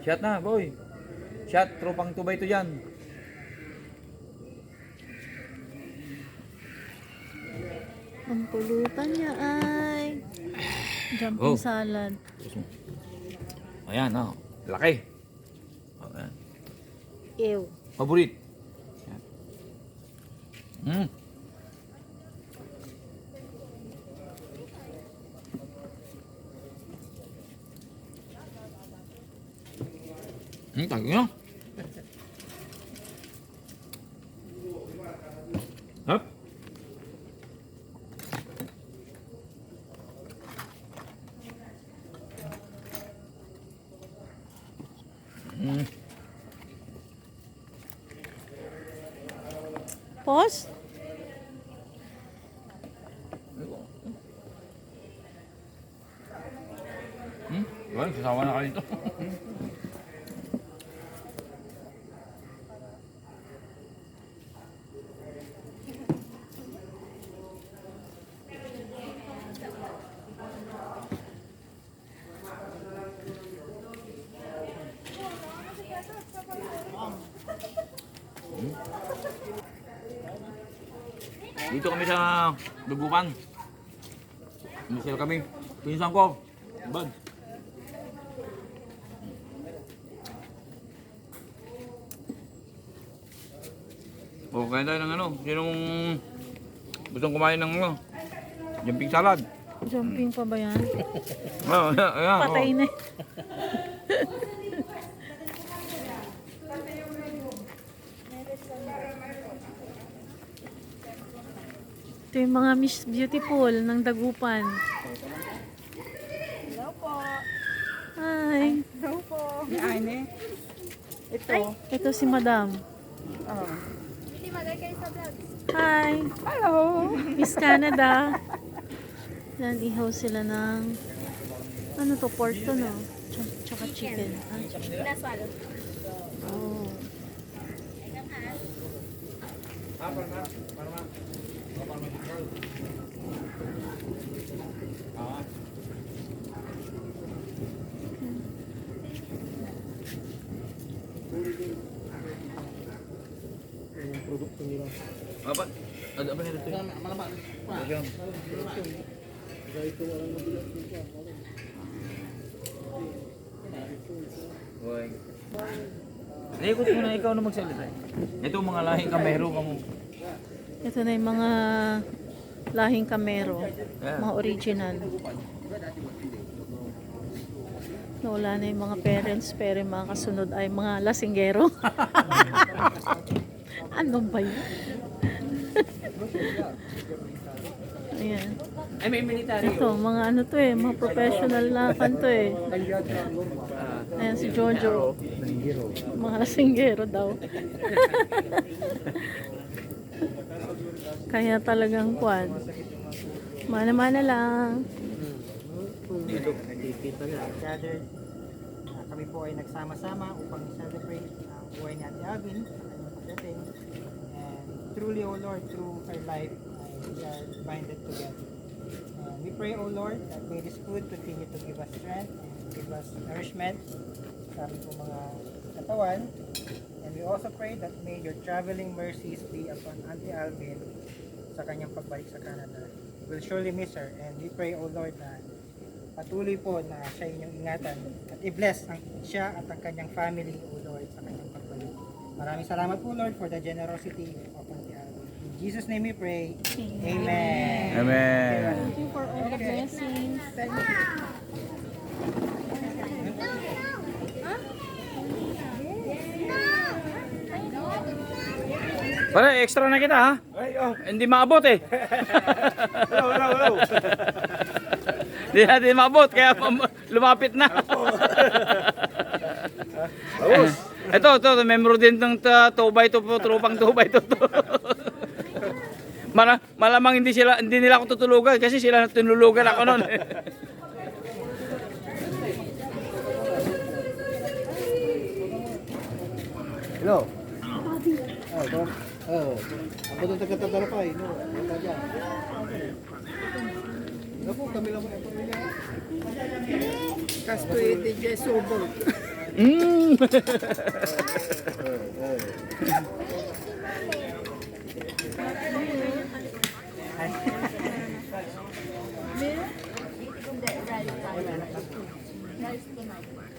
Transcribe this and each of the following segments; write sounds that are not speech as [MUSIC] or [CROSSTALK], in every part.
Shot na, boy. Shot, tropang tubay to dyan. Ang pulutan niya ay jumping Oh. salad. Ayan, oh. Laki. Oh, ayan. Ew. Paborit. Ayan. Mm. Hmm, tayo nyo. Hop. Mm. Pause? Hmm? Well, sasawa na kayo dito. Dito kami sa Dugupan. Masaya kami. Pinsan ko. Bad. Oh, kaya tayo ng ano, sinong gustong kumain ng ano, jumping salad. Jumping pa ba yan? Oh, ayan, ayan, oh. Patay na. [LAUGHS] Ito yung mga Miss Beautiful ng Dagupan. Hello po. Hi. Hello po. Yan eh. Ito. Ito si Madam. Oh. Hi. Hello. Miss Canada. Yan, ihaw sila ng ano to, pork to no? Ch- Tsaka chicken. Ah, Oh. Apa? Ada apa nih itu? Malaman. Ayan. Hoy. Ikot mo na ikaw na magsalita. Ito mga lahing kamero kamo. Ito na yung mga lahing kamero. Yeah. Mga original. Nawala na yung mga parents pero yung mga kasunod ay mga lasinggero. [LAUGHS] ano ba yun? [LAUGHS] Ayan. Ay may military. Ito, mga ano to eh, mga professional na kanto eh. Ayan si Jojo. Mga lasinggero daw. [LAUGHS] Kaya talagang kwan. Mana-mana lang. Dito. Na gather. Ah, kami po ay nagsama-sama upang celebrate ang buhay ni Ate pagdating. And truly, O Lord, through her life, we are binded together. And we pray, O Lord, that may this food continue to give us strength and give us nourishment sa aming mga katawan. And we also pray that may your traveling mercies be upon Auntie Alvin sa kanyang pagbalik sa Canada. We'll surely miss her and we pray, O Lord, na patuloy po na siya inyong ingatan at i-bless ang siya at ang kanyang family, O Lord, sa kanyang pagbalik. Maraming salamat po, Lord, for the generosity of Auntie Alvin. In Jesus' name we pray. Amen. Amen. Thank you for all the blessings. Thank you. Pare, extra na kita ha. Hindi maabot eh. Hindi [LAUGHS] natin maabot kaya lumapit na. [LAUGHS] ito, ito, membro din ng ta- 2x2 po, tropang 2x2 to. [LAUGHS] Mala, malamang hindi sila hindi nila ako tutulugan kasi sila na tinulugan ako noon. Hello. Oh, don. Oh. Ako doon taga-tadala pa eh. No. Wala dyan. Ako, kami lang yung pamilya. Kastoy de Jesobol. Mm. Yan,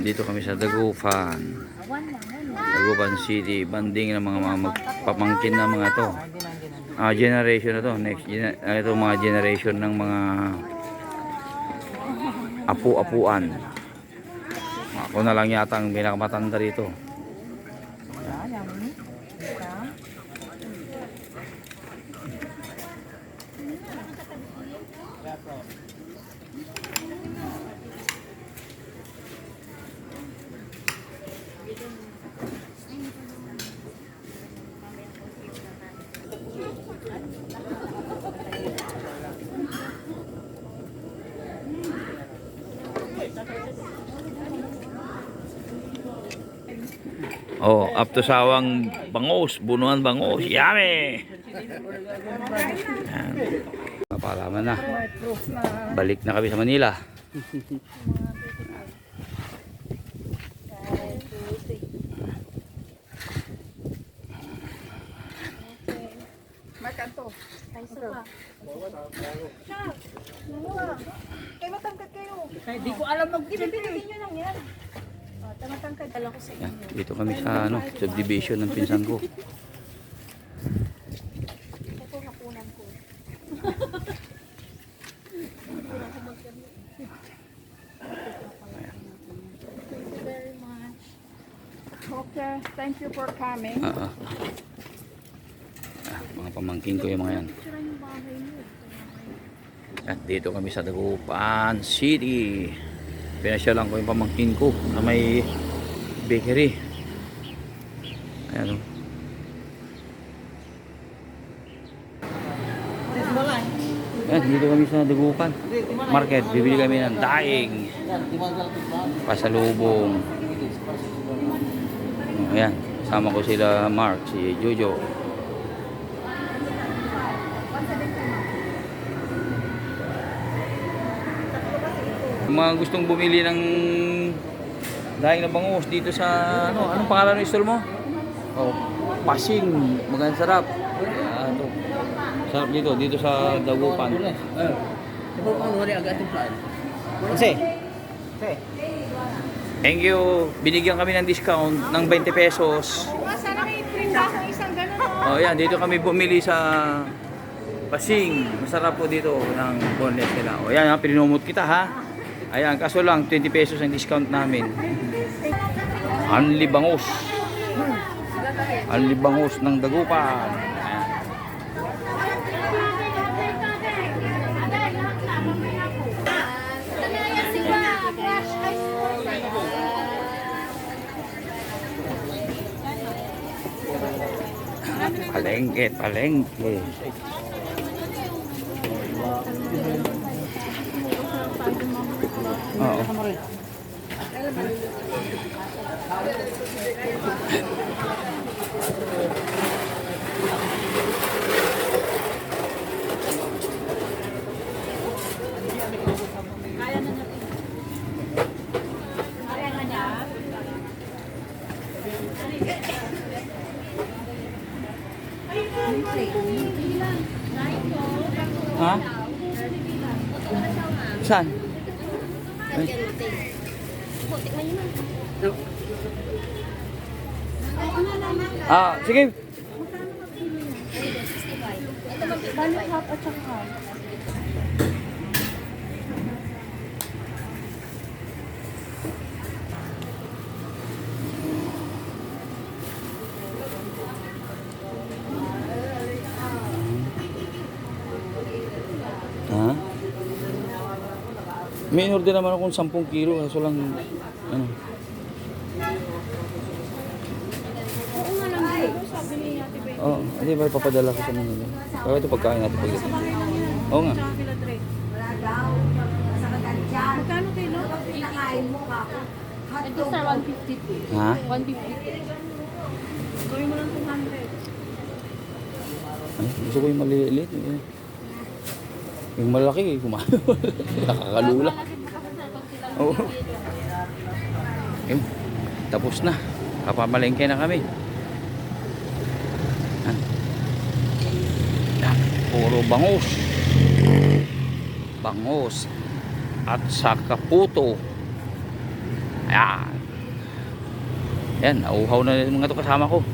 dito kami sa Dagupan. Dagupan City. Banding ng mga, mga magpapangkin na mga to. Ah, generation na to. Next, gener- ah, ito mga generation ng mga apu-apuan. Ako na lang yata ang pinakamatanda rito. Oh, up to sawang bangos, bunuan bangos. Yummy! Yan. Papalaman na. Balik na kami sa Manila. may kanto. Kayo matangkad kayo. Hindi ko alam mag-ibig. nyo lang yan. Yan, dito kami sa ano, subdivision ng pinsan ko. Ito hapunan ko. very much. Okay, thank you for coming. Ah, ah. Ah, mga pamangkin ko yung mga yan. Yan, dito kami sa Dagupan City. Pinasyalan ko yung pamangkin ko na may bakery. Ayan o. Yan, dito kami sa Dagupan Market. Bibili kami ng daing. Pasalubong. Ayan, sama ko sila Mark, si Jojo. Yung mga gustong bumili ng daing na bangus dito sa ano, anong pangalan ng store mo? Oh, Pasing, magandang sarap. Ito. Sarap dito, dito sa Dagupan. Kasi, kasi, Thank you. Binigyan kami ng discount ng 20 pesos. Sana may print ako isang ganun. Oh, yan, dito kami bumili sa Pasing. Masarap po dito ng boneless nila. O yan, ha, pinumot kita ha. Ayan, kaso lang 20 pesos ang discount namin. Anli bangus. Anli bangus ng dagupan. Ayan. Palengke, palengke. Oo. Saan? Ay. Ah, sige. Balik hap at saka hap. Ha? May in-order naman akong 10 kilo, kaso lang, ano, Oo nga lang. Pero sabi ni Ate Betty. Oo, oh, hindi ba papadala ko sa Manila? Kaya ito pagkain natin pag Oo nga. Tsaka kila Dre. Magkano kilo? Ito sir, 150. Ha? 150. Gawin mo lang 200. Ay, gusto ko yung maliliit. eh. Yung malaki, kumain. [LAUGHS] Nakakalula. Oo. Ayun, tapos na. Kapamalengke na kami. Yan. Yan, puro bangus. Bangus. At saka puto. Ayan. Yan, nauhaw na yung mga to kasama ko.